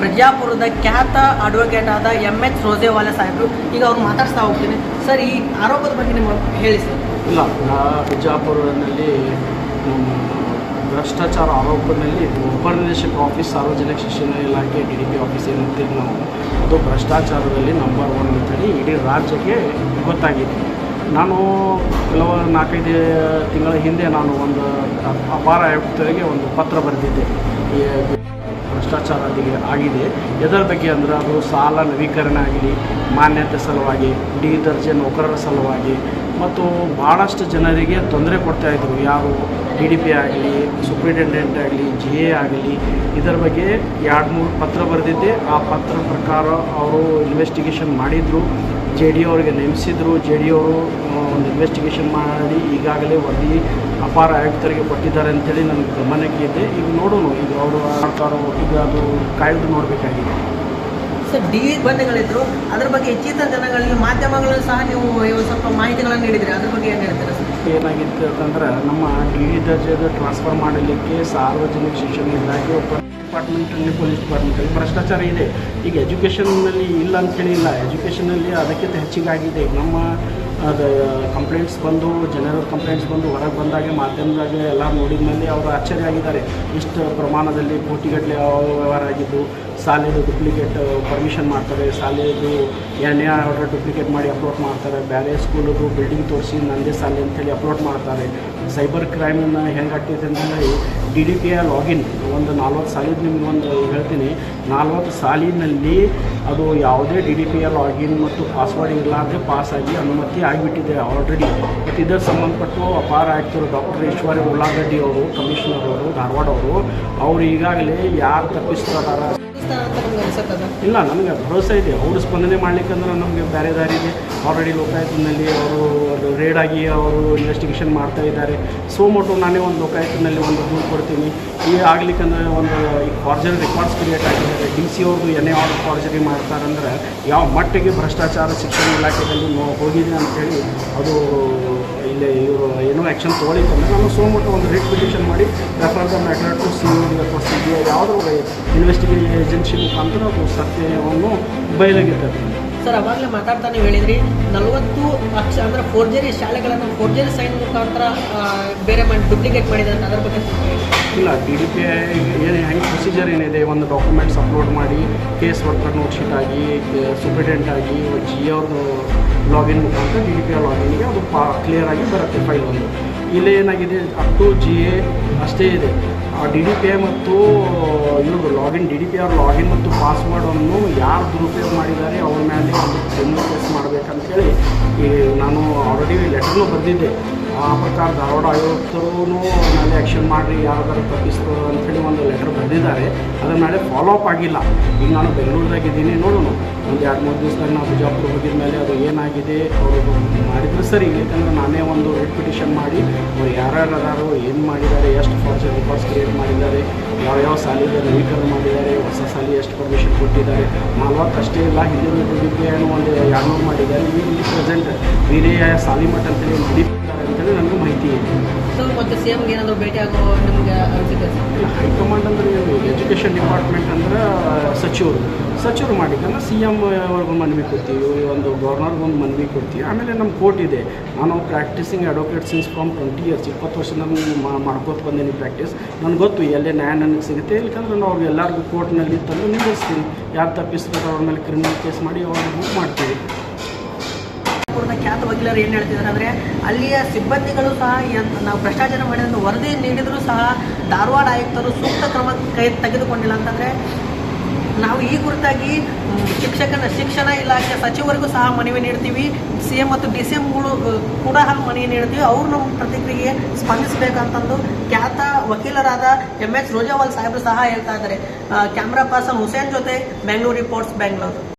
ಬಿಜಾಪುರದ ಖ್ಯಾತ ಅಡ್ವೊಕೇಟ್ ಆದ ಎಂ ಎಚ್ ರೋಜೇವಾಲೆ ಸಾಹೇಬರು, ಈಗ ಅವ್ರು ಮಾತಾಡ್ತಾ ಹೋಗ್ತೀನಿ. ಸರ್, ಈ ಆರೋಪದ ಬಗ್ಗೆ ನಿಮ್ಮ ಹೇಳಿ ಸರ್. ಇಲ್ಲ, ನಾ ಬಿಜಾಪುರದಲ್ಲಿ ಭ್ರಷ್ಟಾಚಾರ ಆರೋಪದಲ್ಲಿ ಉಪನಿರ್ದೇಶಕ ಆಫೀಸ್, ಸಾರ್ವಜನಿಕ ಶಿಕ್ಷಣ ಇಲಾಖೆ, ಡಿ ಡಿ ಪಿ ಆಫೀಸ್ ಏನಂತೀವಿ ನಾವು, ಅದು ಭ್ರಷ್ಟಾಚಾರದಲ್ಲಿ ನಂಬರ್ ಒನ್ ಅಂತೇಳಿ ಇಡೀ ರಾಜ್ಯಕ್ಕೆ ಗೊತ್ತಾಗಿದೆ. ನಾನು ಕೆಲವು ನಾಲ್ಕೈದು ತಿಂಗಳ ಹಿಂದೆ ನಾನು ಒಂದು ಅಪಾರ ಆಯುಕ್ತರಿಗೆ ಒಂದು ಪತ್ರ ಬರೆದಿದ್ದೆ. ಈ ಭ್ರಷ್ಟಾಚಾರ ಆಗಿ- ಆಗಿದೆ. ಎದರ ಬಗ್ಗೆ ಅಂದರೆ ಅದು ಸಾಲ ನವೀಕರಣ ಆಗಲಿ ಮಾನ್ಯತೆ ಸಲುವಾಗಿ ಡಿ ದರ್ಜೆ ನೌಕರರ ಸಲುವಾಗಿ. ಮತ್ತು ಭಾಳಷ್ಟು ಜನರಿಗೆ ತೊಂದರೆ ಕೊಡ್ತಾಯಿದ್ರು ಯಾರು ಡಿ ಡಿ ಪಿ ಆಗಲಿ, ಸೂಪ್ರಿಂಟೆಂಡೆಂಟ್ ಆಗಲಿ, ಜಿ ಎ ಆಗಲಿ. ಇದರ ಬಗ್ಗೆ ಎರಡು ಮೂರು ಪತ್ರ ಬರೆದಿದ್ದೆ. ಆ ಪತ್ರ ಪ್ರಕಾರ ಅವರು ಇನ್ವೆಸ್ಟಿಗೇಷನ್ ಮಾಡಿದರು. ಜೆ ಡಿ ಅವರಿಗೆ ನೇಮಿಸಿದ್ರು. ಜೆ ಡಿ ಅವರು ಒಂದು ಇನ್ವೆಸ್ಟಿಗೇಷನ್ ಮಾಡಿ ಈಗಾಗಲೇ ವರದಿ ಅಪಾರ ಆಯುಕ್ತರಿಗೆ ಕೊಟ್ಟಿದ್ದಾರೆ ಅಂತೇಳಿ ನನಗೆ ಗಮನಕ್ಕೆ ಇದೆ. ಈಗ ನೋಡೋಣ, ಈಗ ಅವರು ಮಾಡ್ತಾರೋ, ಈಗ ಅದು ಕಾಯ್ದು ನೋಡಬೇಕಾಗಿದೆ. ಸರ್, ಡಿ ಬಂಧುಗಳಿದ್ರು ಅದ್ರ ಬಗ್ಗೆ ಹೆಚ್ಚಿನ ಜನಗಳಿಗೆ ಮಾಧ್ಯಮಗಳು ಸಹ ನೀವು ಸ್ವಲ್ಪ ಮಾಹಿತಿಗಳನ್ನು ನೀಡಿದ್ರಿ. ಅದ್ರ ಬಗ್ಗೆ ಏನು ಹೇಳ್ತೀರಾ ಏನಾಗಿತ್ತು ಅಂತಂದ್ರೆ, ನಮ್ಮ ಡಿ ಇ ಟ್ರಾನ್ಸ್ಫರ್ ಮಾಡಲಿಕ್ಕೆ ಸಾರ್ವಜನಿಕ ಶಿಕ್ಷಣ ಇಲಾಖೆ ಒಬ್ಬ ಡಿಪಾರ್ಟ್ಮೆಂಟಲ್ಲಿ ಪೊಲೀಸ್ ಡಿಪಾರ್ಟ್ಮೆಂಟಲ್ಲಿ ಭ್ರಷ್ಟಾಚಾರ ಇದೆ. ಈಗ ಎಜುಕೇಷನ್ನಲ್ಲಿ ಇಲ್ಲ ಅಂತೇಳಿ ಇಲ್ಲ ಎಜುಕೇಷನಲ್ಲಿ ಅದಕ್ಕಿಂತ ಹೆಚ್ಚಿಗಾಗಿದೆ. ನಮ್ಮ ಅದು ಕಂಪ್ಲೇಂಟ್ಸ್ ಬಂದು ಜನರಲ್ ಕಂಪ್ಲೇಂಟ್ಸ್ ಬಂದು ಹೊರಗೆ ಬಂದಾಗೆ, ಮಾಧ್ಯಮದಾಗೆ ಎಲ್ಲ ನೋಡಿದ ಮೇಲೆ ಅವರು ಆಶ್ಚರ್ಯ ಆಗಿದ್ದಾರೆ ಇಷ್ಟು ಪ್ರಮಾಣದಲ್ಲಿ ಕೋಟಿಗಟ್ಟಲೆ ವ್ಯವಹಾರ ಆಗಿದ್ದು ಸಾಲಿದು ಡುಪ್ಲಿಕೇಟ್ ಪರ್ಮಿಷನ್ ಮಾಡ್ತಾರೆ. ಸಾಲಿದು ಎರಡನೇ ಆರ್ಡರ್ ಡುಪ್ಲಿಕೇಟ್ ಮಾಡಿ ಅಪ್ಲೋಡ್ ಮಾಡ್ತಾರೆ. ಬೇರೆ ಸ್ಕೂಲದು ಬಿಲ್ಡಿಂಗ್ ತೋರಿಸಿ ನಂದೇ ಸಾಲಿ ಅಂತೇಳಿ ಅಪ್ಲೋಡ್ ಮಾಡ್ತಾರೆ. ಸೈಬರ್ ಕ್ರೈಮನ್ನು ಹೆಂಗೆ ಆಗ್ತೈತೆ ಅಂತಂದರೆ ಡಿ ಡಿ ಪಿ ಲಾಗಿನ್ ಒಂದು ನಲ್ವತ್ತು ಸಾಲಿದ ನಿಮ್ಗೆ ಒಂದು ಹೇಳ್ತೀನಿ. ನಲ್ವತ್ತು ಸಾಲಿನಲ್ಲಿ ಅದು ಯಾವುದೇ ಡಿ ಡಿ ಪಿ ಲಾಗಿನ್ ಮತ್ತು ಪಾಸ್ವರ್ಡ್ ಇರಲಾರ್ದೆ ಆಗಿ ಅನುಮತಿ ಆಗಿಬಿಟ್ಟಿದೆ ಆಲ್ರೆಡಿ ಬಟ್ ಇದಕ್ಕೆ ಸಂಬಂಧಪಟ್ಟು ಅಪಾರ ಆಯುಕ್ತರು ಡಾಕ್ಟರ್ ಈಶ್ವರಿ ಉಳ್ಳಾಗಡ್ಡಿ ಅವರು ಕಮಿಷನರ್ ಅವರು, ಧಾರವಾಡ ಅವರು. ಅವರು ಈಗಾಗಲೇ ಯಾರು ತಪ್ಪಿಸ್ತಾರ ಇಲ್ಲ, ನಮಗೆ ಭರವಸೆ ಇದೆ. ಅವರು ಸ್ಪಂದನೆ ಮಾಡ್ಲಿಕ್ಕಂದ್ರೆ ನಮಗೆ ಬೇರೆ ದಾರಿ ಇದೆ ಆಲ್ರೆಡಿ ಲೋಕಾಯುಕ್ತನಲ್ಲಿ ಅವರು ಅದು ರೇಡ್ ಆಗಿ ಅವರು ಇನ್ವೆಸ್ಟಿಗೇಷನ್ ಮಾಡ್ತಾ ಇದ್ದಾರೆ. ಸೋಮೋಟು ನಾನೇ ಒಂದು ಲೋಕಾಯುಕ್ತನಲ್ಲಿ ಒಂದು ದೂರು ಕೊಡ್ತೀನಿ. ಈ ಆಗ್ಲಿಕ್ಕಂದ್ರೆ ಒಂದು ಈ ಫಾರ್ಜರಿ ರೆಕಾರ್ಡ್ಸ್ ಕ್ರಿಯೇಟ್ ಆಗಿದ್ದಾರೆ. ಡಿ ಸಿ ಅವ್ರದ್ದು ಏನೇ ಆರ್ಡರ್ ಫಾರ್ಜರಿ ಮಾಡ್ತಾರಂದ್ರೆ ಯಾವ ಮಟ್ಟಿಗೆ ಭ್ರಷ್ಟಾಚಾರ ಶಿಕ್ಷಣ ಇಲಾಖೆಯಲ್ಲಿ ಹೋಗಿದೆ ಅಂತೇಳಿ ಅದು ಇಲ್ಲಿ ಇವರು ಏನೋ ಆ್ಯಕ್ಷನ್ ತೊಗೊಳಿಕ್ಕಂದ್ರೆ ನಾನು ಸೋಮಟ್ಟು ಒಂದು ರಿಟ್ ಪಿಟಿಷನ್ ಮಾಡಿ refer the matter to C D ಅಥವಾ ಸಿ ಬಿ ಐ ಯಾವುದೋ ಇನ್ವೆಸ್ಟಿಗೇಷನ್ ಏಜೆನ್ಸಿ ಮುಖಾಂತರ ಸತ್ಯವನ್ನು ಬಯಲಾಗಿರ್ತದೆ ಸರ್, ಅವಾಗಲೇ ಮಾತಾಡ್ತಾ ನೀವು ಹೇಳಿದ್ರಿ, ನಲವತ್ತು ಅಕ್ಷ ಅಂದ್ರೆ ಫೋರ್ಜರಿ ಶಾಲೆಗಳನ್ನು ಫೋರ್ಜರಿ ಸೈನ್ ಮುಖಾಂತರ ಬೇರೆ ಮಾಡಿ ಡುಪ್ಲಿಕೇಟ್ ಮಾಡಿದ್ದಾರೆ ಅದ್ರ ಬಗ್ಗೆ ಇಲ್ಲ ಡಿ ಡಿ ಪಿ ಏನು ಹೆಂಗೆ ಪ್ರೊಸೀಜರ್ ಏನಿದೆ, ಒಂದು ಡಾಕ್ಯುಮೆಂಟ್ಸ್ ಅಪ್ಲೋಡ್ ಮಾಡಿ ಕೇಸ್ ವರ್ಕರ್ ನೋಟ್ ಶೀಟ್ ಆಗಿ ಸೂಪ್ರಿಟೆಂಟ್ ಆಗಿ ಜಿ ಅವ್ರದ್ದು ಲಾಗಿನ್ ಮುಖಾಂತರ ಡಿ ಡಿ ಪಿ ಲಾಗಿನ್ಗೆ ಅದು ಪಾ ಕ್ಲಿಯರ್ ಆಗಿ ಬರುತ್ತೆ ಫೈಲ್ ಒಂದು. ಇಲ್ಲೇ ಏನಾಗಿದೆ, ಅಪ್ ಟು ಜಿ ಎ ಅಷ್ಟೇ ಇದೆ. ಆ ಡಿ ಡಿ ಪಿ ಐ ಮತ್ತು, ಇವರು login D D P R login ಮತ್ತು ಪಾಸ್ವರ್ಡನ್ನು ಯಾರು ದುರುಪಯೋಗ ಮಾಡಿದ್ದಾರೆ, ಅವ್ರ ಮೇಲೆ ಕ್ರಿಮಿನಲ್ ಕೇಸ್ ಮಾಡಬೇಕಂತೇಳಿ ಈ ನಾನು ಆಲ್ರೆಡಿ ಲೆಟರ್ನು ಬಂದಿದೆ ಆ ಪ್ರಕಾರ ಧಾರವಾಡ ಆಯುಕ್ತರೂ ನಾಳೆ ಆ್ಯಕ್ಷನ್ ಮಾಡಿರಿ, ಯಾರಾದರೂ ತಪ್ಪಿಸ್ತು ಅಂಥೇಳಿ ಒಂದು ಲೆಟರ್ ಬಂದಿದ್ದಾರೆ. ಅದರ ಮೇಲೆ ಫಾಲೋ ಅಪ್ ಆಗಿಲ್ಲ. ಈಗ ನಾನು ಬೆಂಗಳೂರದಾಗಿದ್ದೀನಿ ನೋಡೋಣ. ಒಂದು ಎರಡು ಮೂರು ದಿವಸದಾಗ ನಾವು ಬಿಜಾಪುರ ಹೋಗಿದ ಮೇಲೆ ಅದು ಏನಾಗಿದೆ, ಅವರು ಮಾಡಿದ್ರು ಸರಿ. ಯಾಕಂದರೆ ನಾನೇ ಒಂದು ರೆಡ್ ಪಿಟಿಷನ್ ಮಾಡಿ, ಅವ್ರು ಯಾರ್ಯಾರು ಅದಾರೋ, ಏನು ಮಾಡಿದ್ದಾರೆ, ಎಷ್ಟು ಫಾರ್ಚರ್ ರೂಪಾಯಿ ಕ್ರಿಯೇಟ್ ಮಾಡಿದ್ದಾರೆ, ಯಾವ ಯಾವ ಸಾಲಿಗೆ ನವೀಕರಣ ಮಾಡಿದ್ದಾರೆ, ಹೊಸ ಸಾಲಿ ಎಷ್ಟು ಪರ್ಮಿಷನ್ ಕೊಟ್ಟಿದ್ದಾರೆ, ನಲ್ವತ್ತಷ್ಟೇ ಇಲ್ಲ ಹಿಂದಿನ ಒಂದು ಯಾರು ಮಾಡಿದ್ದಾರೆ. ಈ ಪ್ರೆಸೆಂಟ್ ಬೇರೆ ಪ್ರೆಸೆಂಟ್ ವೀರಯ್ಯ ಮಠ ಅಂತೇಳಿ ಅಂತೇಳಿ ನನಗೆ ಮಾಹಿತಿ ಇದೆ. ಸೊ ಮತ್ತು ಸಿ ಎಮ್ಗೆ ಏನಾದರೂ ಭೇಟಿ ಆಗೋ ನಿಮಗೆ ಅನಿಸುತ್ತೆ? ಸರ್ ಇಲ್ಲ ಹೈಕಮಾಂಡ್ ಅಂದ್ರೆ ಎಜುಕೇಷನ್ ಡಿಪಾರ್ಟ್ಮೆಂಟ್ ಅಂದ್ರೆ ಸಚಿವರು. ಸಚಿವರು ಮಾಡಿದ್ರೆ ಸಿ ಎಂ ಅವ್ರಿಗೂ ಮನವಿ ಕೊಡ್ತೀವಿ ಒಂದು ಗವರ್ನರ್ಗೊಂದು ಮನವಿ ಕೊಡ್ತೀವಿ. ಆಮೇಲೆ ನಮ್ಮ ಕೋರ್ಟ್ ಇದೆ. ನಾನು practising advocate since from twenty years ಇಪ್ಪತ್ತು ವರ್ಷ ನಾನು ಮಾಡ್ಕೋತ ಬಂದೀನಿ ಪ್ರಾಕ್ಟೀಸ್ ನನಗೆ ಗೊತ್ತು ಎಲ್ಲೇ ನ್ಯಾಯ ನನಗೆ ಸಿಗುತ್ತೆ. ಇಲ್ಲಕಂದ್ರೆ ನಾವು ಎಲ್ಲರಿಗೂ ಕೋರ್ಟ್ನಲ್ಲಿ ತಂದು ನಿಲ್ಲಿಸ್ತೀವಿ ಯಾರು ತಪ್ಪಿಸ್ತಾರೆ ಅವ್ರ ಮೇಲೆ ಕ್ರಿಮಿನಲ್ ಕೇಸ್ ಮಾಡಿ ಅವ್ರಿಗೆ ಬುಕ್ ಮಾಡ್ತೀವಿ. ಖ್ಯಾತ ವಕೀಲರು ಏನು ಹೇಳ್ತಿದ್ದಾರೆ ಅಂದರೆ ಅಲ್ಲಿಯ ಸಿಬ್ಬಂದಿಗಳು ಸಹ ನಾವು ಭ್ರಷ್ಟಾಚಾರ ಮಾಡಿದ ವರದಿ ನೀಡಿದರೂ ಸಹ ಧಾರವಾಡ ಆಯುಕ್ತರು ಸೂಕ್ತ ಕ್ರಮ ಕೈ ತೆಗೆದುಕೊಂಡಿಲ್ಲ ಅಂತಂದರೆ ನಾವು ಈ ಕುರಿತಾಗಿ ಶಿಕ್ಷಕನ ಶಿಕ್ಷಣ ಇಲಾಖೆ ಸಚಿವರಿಗೂ ಸಹ ಮನವಿ ನೀಡ್ತೀವಿ. ಸಿ ಎಂ ಮತ್ತು ಡಿ ಸಿ ಎಂಗಳು ಕೂಡ ಮನವಿ ನೀಡ್ತೀವಿ. ಅವರು ನಮ್ಮ ಪ್ರತಿಕ್ರಿಯೆ ಸ್ಪಂದಿಸಬೇಕಂತಂದು ಖ್ಯಾತ ವಕೀಲರಾದ ಎಂ ಎಚ್ ರೋಜಾವಾಲ್ ಸಾಹೇಬರು ಸಹ ಹೇಳ್ತಾ ಇದ್ದಾರೆ. ಕ್ಯಾಮ್ರಾ ಪರ್ಸನ್ ಹುಸೇನ್ ಜೊತೆ ಬೆಂಗಳೂರು ರಿಪೋರ್ಟ್ಸ್, ಬೆಂಗಳೂರು.